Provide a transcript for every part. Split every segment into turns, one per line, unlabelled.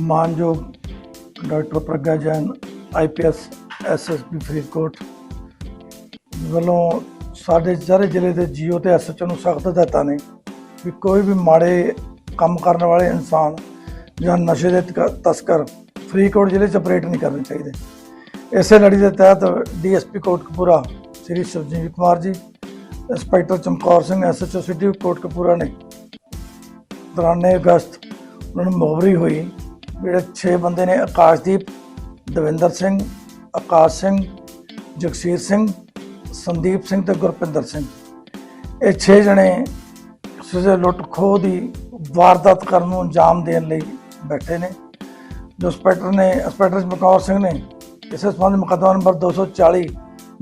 ਮਾਨਯੋਗ doctor Pragya Jain IPS SSP Faridkot ਵੱਲੋਂ ਸਾਡੇ ਸਾਰੇ ਜ਼ਿਲ੍ਹੇ ਦੇ ਜੀਓ ਤੇ ਐਸਐਚਓ ਨੂੰ ਸਖਤ ਹਦਾਇਤਾਂ ਨੇ ਵੀ ਕੋਈ ਵੀ ਮਾੜੇ ਕੰਮ ਕਰਨ ਵਾਲੇ ਇਨਸਾਨ ਜਾਂ ਨਸ਼ੇ ਦੇ ਤਕ- ਤਸਕਰ ਫਰੀਦਕੋਟ ਜ਼ਿਲ੍ਹੇ 'ਚ ਆਪਰੇਟ ਨਹੀਂ ਕਰਨੇ ਚਾਹੀਦੇ। ਇਸੇ ਲੜੀ ਦੇ ਤਹਿਤ DSP Kotkapura Sri Surjit Kumar ji, inspector Chamkaur Singh SHO city Kotkapura ਨੇ ਦੌਰਾਨੇ ਅਗਸਤ ਉਹਨਾਂ ਨੂੰ ਮੁਖਬਰੀ ਹੋਈ। ਜਿਹੜੇ 6 ਬੰਦੇ ਨੇ ਆਕਾਸ਼ਦੀਪ, ਦਵਿੰਦਰ ਸਿੰਘ, ਆਕਾਸ਼ ਸਿੰਘ, ਜਗਸੀਰ ਸਿੰਘ, ਸੰਦੀਪ ਸਿੰਘ ਤੇ ਗੁਰਪਿੰਦਰ ਸਿੰਘ। ਇਹ 6 ਜਣੇ ਕਿਸੇ ਲੁੱਟ ਖੋਹ ਦੀ ਵਾਰਦਾਤ ਕਰਨ ਨੂੰ ਅੰਜਾਮ ਦੇਣ ਲਈ ਬੈਠੇ ਨੇ। ਜੋ ਇੰਸਪੈਕਟਰ ਨੇ ਇੰਸਪੈਕਟਰ ਚਮਕੌਰ ਸਿੰਘ ਨੇ, ਇਸੇ ਸੰਬੰਧ ਮੁਕੱਦਮਾ ਨੰਬਰ 240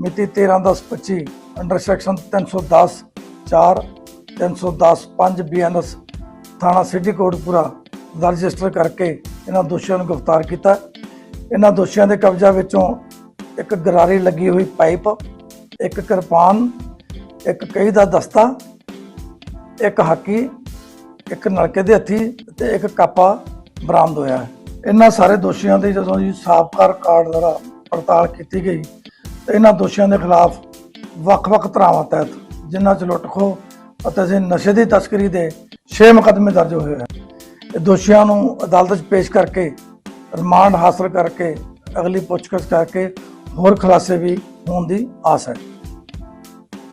ਮਿਤੀ 13/10/25 ਅੰਡਰ ਸੈਕਸ਼ਨ 310 4 310 5 ਬੀਐਨਐਸ ਥਾਣਾ ਸਿਟੀ ਕੋਟਪੁਰਾ ਦਾ ਰਜਿਸਟਰ ਕਰਕੇ ਇਹਨਾਂ ਦੋਸ਼ੀਆਂ ਨੂੰ ਗ੍ਰਿਫਤਾਰ ਕੀਤਾ। ਇਹਨਾਂ ਦੋਸ਼ੀਆਂ ਦੇ ਕਬਜ਼ਾ ਵਿੱਚੋਂ ਇੱਕ ਗਰਾਰੀ ਲੱਗੀ ਹੋਈ ਪਾਈਪ, ਇੱਕ ਕਿਰਪਾਨ, ਇੱਕ ਕਹੀ ਦਾ ਦਸਤਾ, ਇੱਕ ਹਾਕੀ, ਇੱਕ ਨਲਕੇ ਦੇ ਹੱਥੀ ਤੇ ਇੱਕ ਕਾਪਾ ਬਰਾਮਦ ਹੋਇਆ ਹੈ। ਇਹਨਾਂ ਸਾਰੇ ਦੋਸ਼ੀਆਂ ਦੀ ਜਦੋਂ ਜੀ ਸਾਬਕਾ ਰਿਕਾਰਡ ਦੁਆਰਾ ਪੜਤਾਲ ਕੀਤੀ ਗਈ, ਤੇ ਇਹਨਾਂ ਦੋਸ਼ੀਆਂ ਦੇ ਖਿਲਾਫ ਵੱਖ-ਵੱਖ ਧਾਰਾਵਾਂ ਤਹਿਤ ਜਿਨ੍ਹਾਂ 'ਚ ਲੁੱਟ ਖੋਹ ਅਤੇ ਜੇ ਨਸ਼ੇ ਦੀ ਤਸਕਰੀ ਦੇ 6 ਮੁਕੱਦਮੇ ਦਰਜ ਹੋਏ ਹਨ ਦੋਸ਼ੀਆਂ ਨੂੰ ਅਦਾਲਤ 'ਚ ਪੇਸ਼ ਕਰਕੇ ਰਿਮਾਂਡ ਹਾਸਲ ਕਰਕੇ ਅਗਲੀ ਪੁੱਛਗਿੱਛ ਕਰਕੇ ਹੋਰ ਖੁਲਾਸੇ ਵੀ ਹੋਣ ਦੀ ਆਸ ਹੈ।